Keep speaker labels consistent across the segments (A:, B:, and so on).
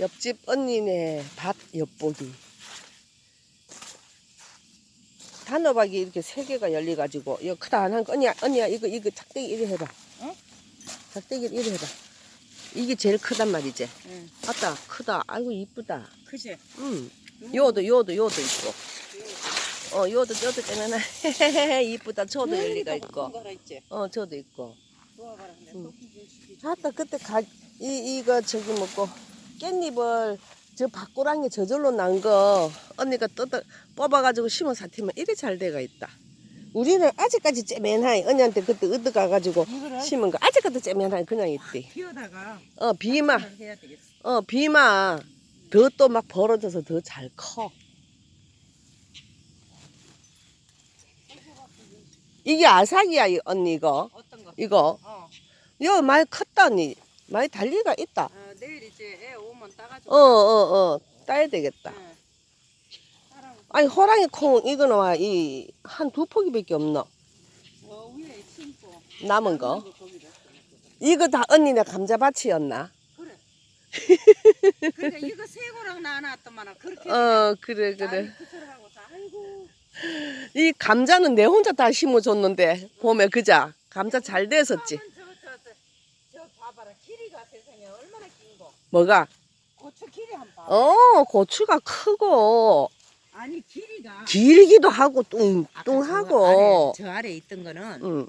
A: 옆집 언니네 밭 엿보기. 단호박이 이렇게 세 개가 열려가지고 이거 크다 한 거. 언니야 언니야 이거 이거 작대기 이리 해봐.
B: 응?
A: 작대기 이리 해봐. 이게 제일 크단 말이지.
B: 응.
A: 아따 크다. 아이고 이쁘다.
B: 그지?
A: 음. 요도 요도 요도 있고. 어 요도 요도 때문에 이쁘다. 저도 열리가 있고. 어 저도 있고. 응. 아따 그때 가 이 이거 저기 뭐고 깻잎을 저 밖고랑이 저절로 난 거 언니가 뜯어 뽑아가지고 심어 사티면 이래 잘 돼가 있다. 우리는 아직까지 째면하이 언니한테 그때 얻어 가가지고
B: 이거를
A: 심은 거 아직까지 째면하이 그냥 있대.
B: 피우다가
A: 어 비마.
B: 어
A: 비마 더 또 막 벌어져서 더 잘 커. 이게 아삭이야 이 언니 이거
B: 어떤 거?
A: 이거
B: 어.
A: 이거 많이 컸다 언니 많이 달리가 있다.
B: 어 내일 이제 애 오면 따가지고.
A: 어, 어, 어. 따야 되겠다.
B: 응. 따라고.
A: 아니, 호랑이 콩, 이거는 와, 이, 한 두 포기밖에 없노.
B: 저 위에 심고.
A: 남은 거. 이거 다 언니네 감자밭이었나?
B: 그래. 그러니까 이거 세 고랑 나눴더만 그렇게.
A: 어, 그래,
B: 그래.
A: 그래.
B: 이
A: 감자는 내 혼자 다 심어줬는데, 봄에 그자. 감자 잘 됐었지.
B: 저, 저, 저, 저 봐봐라. 길이가 세상에 얼마나 긴 거.
A: 뭐가?
B: 고추 길이 한 봐.
A: 어, 고추가 크고,
B: 아니 길이가.
A: 길기도 하고,
B: 아까 저 아래,
A: 뚱뚱하고.
B: 저 아래 있던 거는
A: 응.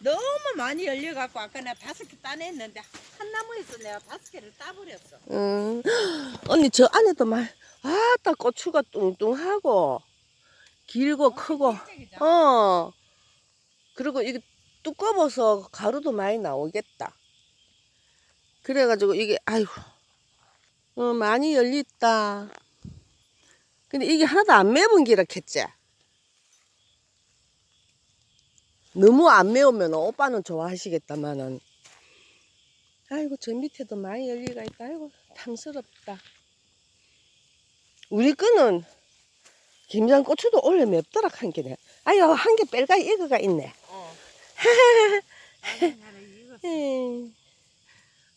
B: 너무 많이 열려갖고 아까 내가 다섯 개 따냈는데 한 나무에서 내가 다섯 개를 따버렸어.
A: 응. 언니, 저 안에도 말, 아따, 고추가 뚱뚱하고, 길고 크고.
B: 일찍이죠?
A: 어. 그리고 이게 두꺼워서 가루도 많이 나오겠다. 그래가지고 이게 아이고 어, 많이 열렸다. 근데 이게 하나도 안 매운 기라 했지. 너무 안 매우면 오빠는 좋아하시겠다마는. 아이고 저 밑에도 많이 열리가 있다. 아이고 탐스럽다. 우리 거는 김장고추도 원래 맵더라 한 개네. 아유 한 개 뺄까 이거가 있네.
B: 어.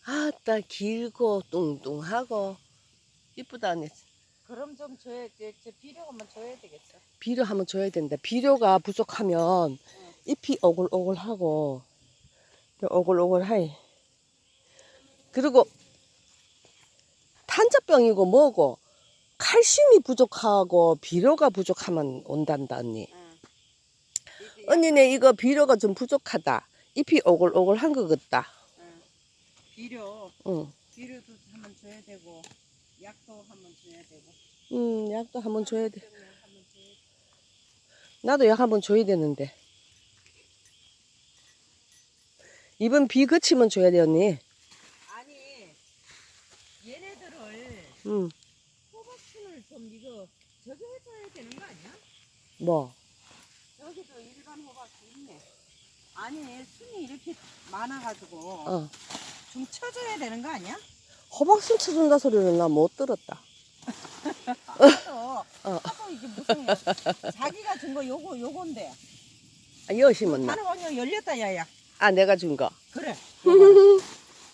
A: 아따 길고 뚱뚱하고 이쁘다 언니.
B: 그럼 좀 줘야 돼. 저 비료만 줘야 되겠어.
A: 비료 한번 줘야 된다. 비료가 부족하면 잎이 오글오글하고 오글오글하이. 그리고 탄저병이고 뭐고 칼슘이 부족하고 비료가 부족하면 온단다 언니.
B: 응.
A: 언니네 이거 비료가 좀 부족하다. 잎이 오글오글한 것 같다.
B: 응. 비료,
A: 응.
B: 비료도 한번 줘야 되고 약도 한번 줘야 되고.
A: 음, 약도 한번 줘야 돼. 나도 약 한번 줘야 되는데. 이번 비 그치면 줘야 돼, 언니.
B: 아니 얘네들을
A: 응.
B: 호박순을 좀 이거 저기 해줘야 되는 거 아니야?
A: 뭐?
B: 여기도 일반 호박이 있네. 아니 순이 이렇게 많아가지고
A: 어.
B: 좀 쳐줘야 되는 거 아니야?
A: 호박순 쳐준다 소리는 나 못 들었다.
B: 하도
A: 어.
B: 하도 이게 무슨 자기가 준 거 요거 요건데.
A: 아, 여 심었나?
B: 나는 그냥 열렸다 야야.
A: 아, 내가 준 거.
B: 그래.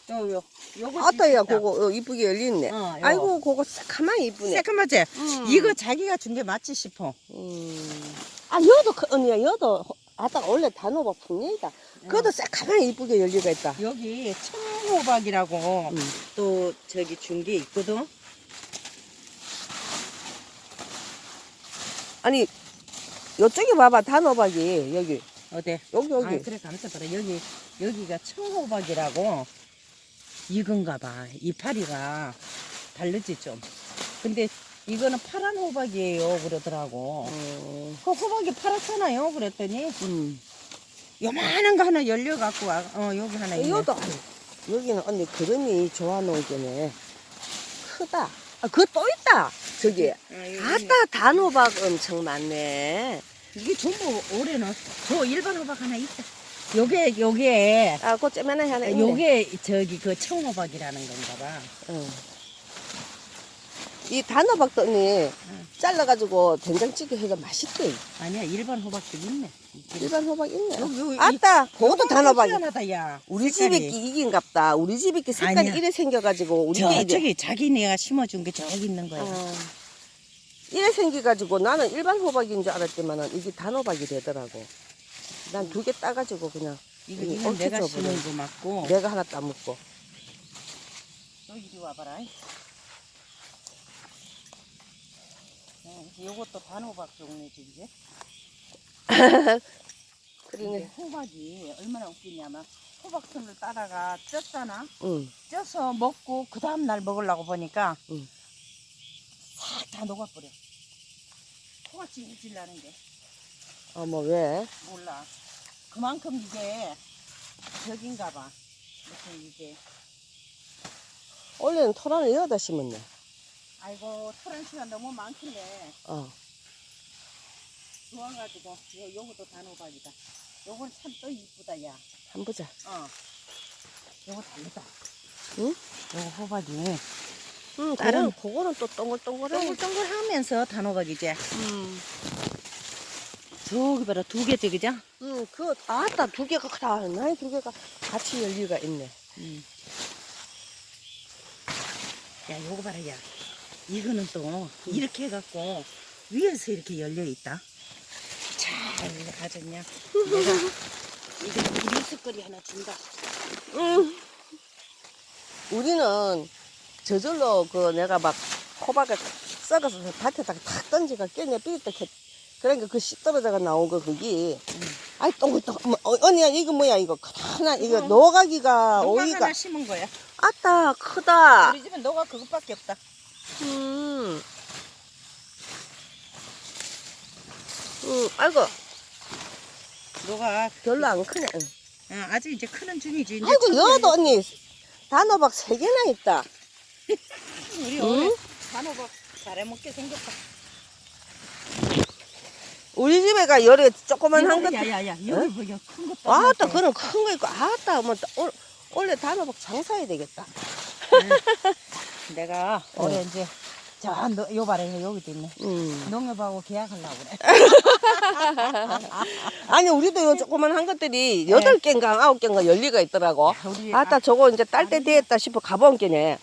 B: 요요 요거.
A: 아따, 야. 그거 어, 이쁘게 열렸네.
B: 어, 요거.
A: 아이고, 그거 새카만 이쁘네.
B: 새까맣지?
A: 음.
B: 이거 자기가 준 게 맞지 싶어.
A: 음. 아, 여도, 크- 언니야, 여도. 아따, 원래 단호박 풍년이다. 그것도 새카만 이쁘게 열리가 있다.
B: 여기 청호박이라고
A: 음.
B: 또 저기 준 게 있거든.
A: 아니, 요쪽에 봐봐, 단호박이. 여기.
B: 어디?
A: 여기, 여기.
B: 아, 그래 감사봐라. 여기 여기가 청호박이라고 이건가 봐. 이파리가 다르지 좀. 근데 이거는 파란 호박이에요 그러더라고.
A: 어,
B: 그 호박이 파랗잖아요. 그랬더니
A: 음.
B: 요만한 거 하나 열려 갖고 와. 어 여기 하나 있네.
A: 이것도 여기는 언니 그름이 좋아놓은 게네 크다 아 그거 또 있다 저기
B: 어, 여기.
A: 아따 단호박 엄청 많네
B: 이게 전부 올해는 저 일반 호박 하나 있다. 요게 요게
A: 아 그거 째면에 하나 있네
B: 요게 저기 그 청호박이라는 건가 봐.
A: 어. 이 단호박도 언니 잘라가지고 된장찌개 해도 맛있대.
B: 아니야 일반 호박도 있네.
A: 일반 호박 있네.
B: 여기, 여기
A: 아따, 그것도 단호박이.
B: 희한하다 야.
A: 우리
B: 색깔이.
A: 집이 이긴갑다. 우리 집이 그 색깔이
B: 아니야.
A: 이래 생겨가지고 우리 집이 이래.
B: 저쪽에 자기네가 심어준 게 저기 있는 거야.
A: 아, 이래 생겨가지고 나는 일반 호박인 줄 알았지만은 이게 단호박이 되더라고. 난 두 개 따가지고 그냥
B: 이거
A: 이
B: 이건 내가. 심은 거 맞고.
A: 내가 하나 따먹고.
B: 너 이리 와봐라. 어, 요것도 단호박 종류지 이제.
A: 그러네.
B: 호박이 얼마나 웃기냐면 호박순을 따다가 쪘잖아.
A: 응.
B: 쪄서 먹고 그 다음 날 먹으려고 보니까
A: 응.
B: 싹 다 녹아버려. 찔찔 나는 게
A: 어머 왜?
B: 몰라. 그만큼 이게 저긴가 봐. 무슨 이게
A: 원래는 토란을 여기다 심었네.
B: 아이고 시간 너무 많길래
A: 어.
B: 좋아가지고 요 요것도 단호박이다. 요건 참 또 이쁘다 야.
A: 한번 보자.
B: 어. 요거 다르다.
A: 응?
B: 요거 호박이
A: 응,
B: 다른-
A: 그거는, 그거는 또 동글동글해.
B: 동글동글 하면서 단호박이지.
A: 음.
B: 저기 봐라 두 개째 그죠?
A: 응, 그, 아따, 두 개가 다, 나이 두 개가 같이 열리가 있네.
B: 음. 야, 요거 봐라, 야. 이거는 또 이렇게 해갖고 위에서 이렇게 열려 있다. 잘 가졌냐? 내가 이거 미숫거리 하나 준다.
A: 응. 우리는 저절로 그 내가 막 호박을 썩어서 밭에다가 탁 던지가 깨냐 삐리떡 했. 그러니까 그 씨 떨어져가 나온 거 그게. 아이 동글동글. 어, 언니야 이거 뭐야 이거 하나 이거 노각 오이가.
B: 하나 심은 거야.
A: 아따 크다.
B: 우리 집엔 노각 그것밖에 없다.
A: 음. 음, 아이고
B: 노각
A: 별로 안 크네. 응.
B: 어, 아직 이제 크는 중이지. 이제
A: 아이고. 여도 언니 단호박 세 개나 있다.
B: 우리
A: 응?
B: 올해 단호박 잘해 먹게 생겼다.
A: 우리 집에가 열에 조그만 한 것.
B: 야야야 여기
A: 응?
B: 보여 큰 것도.
A: 아따. 그런 큰 거 있고 아따 뭐 올- 원래 단호박 장사해야 되겠다.
B: 내가
A: 어.
B: 올해 이제 저요 봐라 여기도 있네.
A: 음.
B: 농협하고 계약하려고 그래.
A: 아니 우리도 요 조그만 한 것들이 여덟 개인가 아홉 개인가 열리가 있더라고.
B: 우리
A: 아따 저거 이제 딸때 됐다 싶어 가본 게네.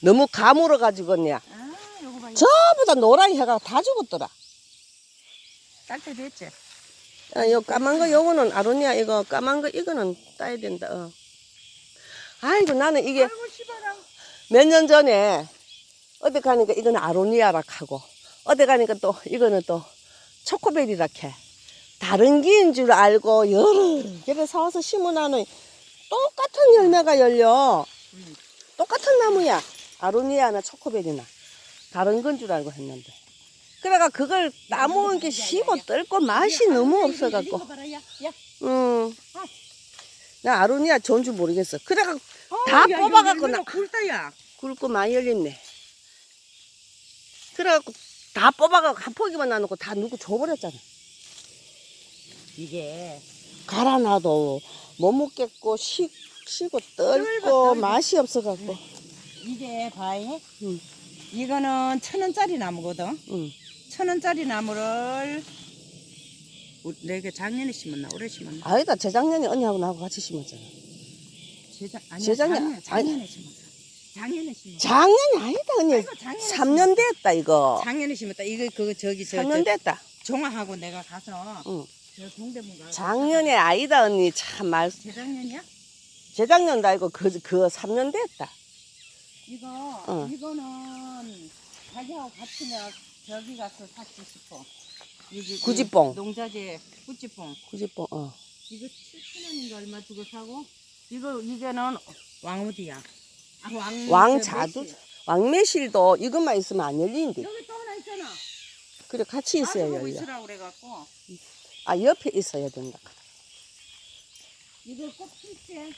A: 너무 가물어 가지고냐.
B: 아 요거 봐.
A: 전부 다 노란이 해가 다 죽었더라.
B: 딸때 됐지.
A: 아, 요 까만 거 요거는 아로니아 이거 까만 거 이거는 따야 된다. 어. 아이고 나는 이게
B: 아이고.
A: 몇 년 전에 어디 가니까 이거는 아로니아라 하고 어디 가니까 또 이거는 또 초코베리라 해. 다른 기인 줄 알고 여러 개를 사와서 심어놔는 똑같은 열매가 열려.
B: 음.
A: 똑같은 나무야. 아로니아나 초코베리나. 다른 건 줄 알고 했는데. 그래가 그걸 나무 이렇게 씹어 뜯고 맛이 너무 없어갖고. 응.
B: 아.
A: 나 아로니아 좋은 줄 모르겠어. 그래가
B: 어,
A: 다
B: 야,
A: 뽑아갖고 나-
B: 굵다야.
A: 굵고 많이 열렸네. 그래갖고 다 뽑아갖고 한 포기만 놔놓고 다 누구 줘버렸잖아.
B: 이게
A: 갈아놔도 못 먹겠고 시, 시고
B: 뜰고,
A: 떨고. 맛이 없어갖고.
B: 이게 봐이.
A: 응.
B: 이거는 천 원짜리 나무거든.
A: 응.
B: 천 원짜리 나무를 우- 내가 작년에 심었나 올해 심었나?
A: 아니다 재작년에 언니하고 나하고 같이 심었잖아.
B: 재작
A: 재작년-
B: 작년, 작년에 심었어. 작년에 심었어.
A: 작년이 아니다 언니.
B: 아이고, 작년에
A: 3년 됐다 이거.
B: 작년에 심었다. 이거 그거 저기 저,
A: 3년
B: 저
A: 됐다.
B: 종아하고 내가 가서
A: 응.
B: 저 동대문 가서
A: 작년에 아니다 언니 참 말.
B: 재작년이야?
A: 재작년도 아니고 그, 그 3년 됐다.
B: 이거
A: 응.
B: 이거는 자기하고 같이면 저기 가서 샀지 싶어. 여기 그
A: 구지뽕.
B: 농자재 구지뽕.
A: 구지뽕 어.
B: 이거 7천 원인가 얼마 주고 사고 이거 이게는 왕우디야. 아, 왕
A: 왕자두
B: 저
A: 왕매실도 이것만 있으면 안 열리는데.
B: 여기 또 하나 있잖아.
A: 그래 같이 있어야
B: 가서 보고
A: 열려.
B: 그래갖고
A: 아 옆에 있어야 된다.
B: 이거 꽃 필지.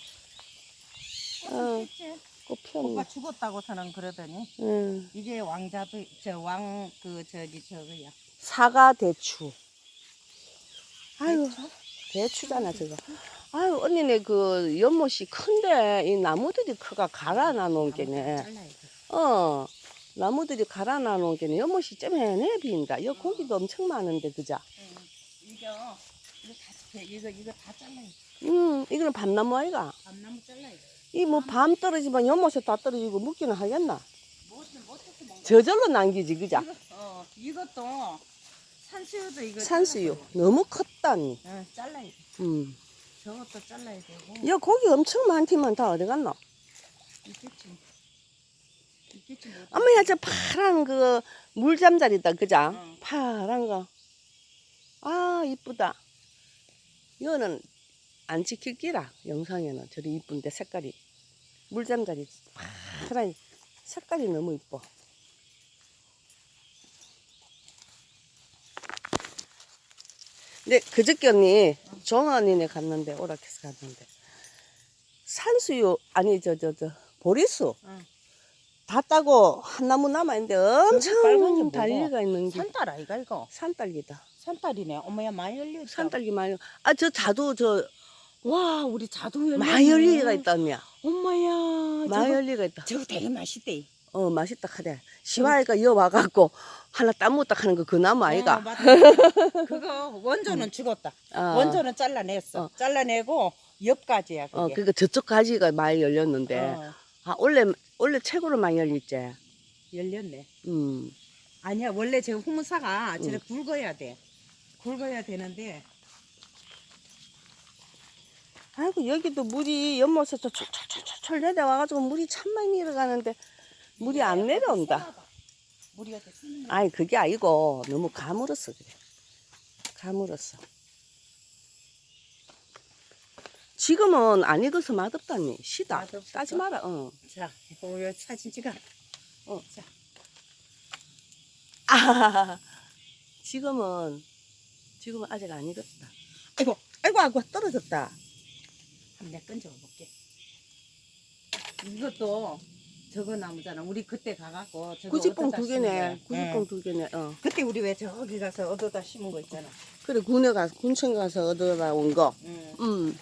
A: 어.
B: 꽃필지.
A: 꽃 피었네.
B: 오빠 죽었다고서는 그러더니
A: 응.
B: 이게 왕자두 저왕 그 저기 저거야.
A: 사과 대추. 아유
B: 대추?
A: 대추잖아 저거. 아유 언니네 그 연못이 큰데 이 나무들이 크가 갈아 놔놓은 게네. 어. 나무들이 갈아 놔놓은 게는 연못이 쩌매네 비인다. 여기 고기도 엄청 많은데 그자.
B: 응. 이거 이거 다 돼. 이거 이거 다 잘라야 돼.
A: 음 이거는 밤나무 아이가.
B: 밤나무 잘라야 돼.
A: 이뭐 밤 떨어지면 연못에 다 떨어지고 묵기는 하겠나? 저절로 남기지 그자.
B: 이거, 어, 이것도 산수유도 이거
A: 산수유. 너무 컸다니.
B: 응, 잘라야 돼.
A: 음.
B: 저것도 잘라야 되고.
A: 야 고기 엄청 많지만 다 어디 갔나?
B: 있겠지. 있겠지 뭐.
A: 엄마야 저 파란 그 물잠자리다 그자?
B: 응.
A: 파란 거. 아 이쁘다. 이거는 안 찍힐 기라 영상에는 저리 이쁜데 색깔이 물잠자리 파란 색깔이 너무 이뻐. 근데 그저께 언니 정언니네 갔는데 오락해서 갔는데 산수유 아니 저 저 저 보리수
B: 응.
A: 다 따고 한 나무 남아 있는데 엄청? 달리가 있는 게
B: 산딸 아이가 이거?
A: 산딸기다.
B: 산딸이네. 어머야 많이 열려 있다.
A: 산딸기 많이. 아 저 자두 저
B: 와 우리 자동 열려.
A: 마열리가 있다 언니야.
B: 엄마야.
A: 마열리가 있다.
B: 저거, 저거 되게 맛있대.
A: 어 맛있다 카대. 시와이가 이어 와갖고 하나 따먹다 하는 거 그 나무
B: 어,
A: 아이가.
B: 맞다. 그거 원조는 죽었다.
A: 어.
B: 원조는 잘라냈어.
A: 어.
B: 잘라내고 옆가지야 그게.
A: 어 그니까 저쪽 가지가 많이 열렸는데.
B: 어,
A: 아 원래 원래 최고로 많이 열렸지.
B: 열렸네.
A: 음.
B: 아니야 원래 저 후무사가 저래
A: 응.
B: 굵어야 돼. 굵어야 되는데
A: 아이고 여기도 물이 연못에서 철철철철 내려와가지고 물이 참 많이 내려가는데 물이 안 내려온다.
B: 물이 어디 쓰는
A: 아니 그게 아니고 너무 가물었어 그래. 가물었어. 지금은 안 익어서 맛없다니 시다.
B: 맛없었어?
A: 따지 마라. 어.
B: 자, 이거 요 사진 찍어.
A: 어.
B: 자,
A: 아, 지금은 지금은 아직 안 익었다. 아이고 아이고 아이고 떨어졌다.
B: 한번 내가 건져 볼게. 이것도 저거 나무잖아. 우리 그때 가갖고 저거
A: 구지뽕
B: 얻어다
A: 두
B: 심은 거야.
A: 개네. 구지뽕
B: 응.
A: 두 개네. 어.
B: 그때 우리 왜 저기 가서 얻어다 심은 거 있잖아.
A: 그래 군에 가 군청 가서 얻어다 온 거.
B: 응.
A: 음.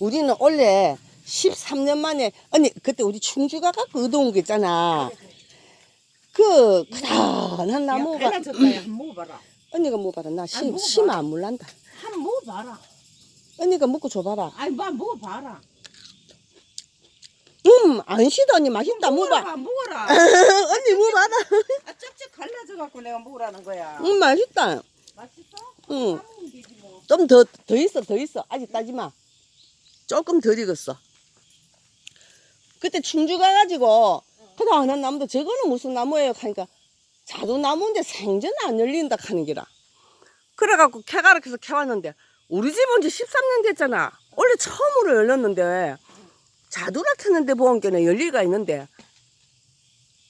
A: 우리는 원래 13년 만에 언니 그때 우리 충주 가 갖고 얻어온 거 있잖아. 그 그다한 나무가
B: 야, 갈라졌다. 야, 한번 먹어봐라.
A: 언니가 먹어봐라 나
B: 아니,
A: 심,
B: 먹어봐.
A: 심안 물란다.
B: 한번 먹어봐라.
A: 언니가 먹고 줘봐라.
B: 아이, 마 먹어봐라.
A: 음 안 시다 언니 맛있다 먹어봐.
B: 먹어라.
A: 언니 먹어봐라.
B: 아, 쩍쩍 갈라져 갖고 내가 먹으라는 거야.
A: 음 맛있다.
B: 맛있어?
A: 응.
B: 되지 뭐.
A: 좀 더 더 있어 더 있어 아직 따지 마. 조금 덜 익었어. 그때 충주 가가지고 그다 하는 나무도 저거는 무슨 나무예요 하니까 자두나무인데 생전 안 열린다 하는 기라. 그래갖고 캐가락해서 캐왔는데 우리 집은 이제 13년 됐잖아. 원래 처음으로 열렸는데 자두라 캐는데 보온 게는 열리가 있는데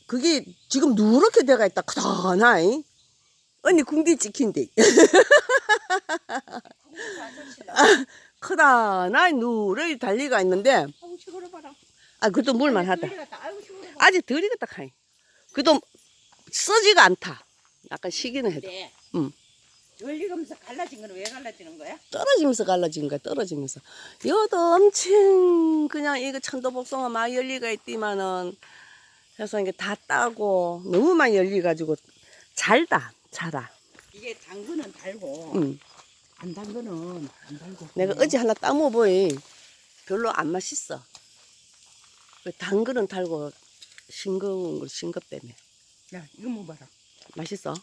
A: 그게 지금 누렇게 돼가 있다. 크다나이. 언니 궁디 찍힌데. 크다나이 누를 달리가 있는데.
B: 아
A: 그것도 물만 하다. 아직 덜 익었다 카이. 그도 써지가 않다. 약간 시기는 해도
B: 네.
A: 응.
B: 열리면서 갈라진 거는 왜 갈라지는 거야?
A: 떨어지면서 갈라진 거야 떨어지면서. 여도 엄청 그냥 이거 천도복숭아 막 열리가 있디만은 그래서 이게 다 따고 너무 많이 열리가지고 잘다 자라.
B: 이게 당근은 달고
A: 응.
B: 안 당근은 안 달고.
A: 내가 어제 하나 따먹어보이 별로 안 맛있어. 그 당근은 달고 싱거운 거 싱겁다며.
B: 야 이거 먹어봐라.
A: 맛있어?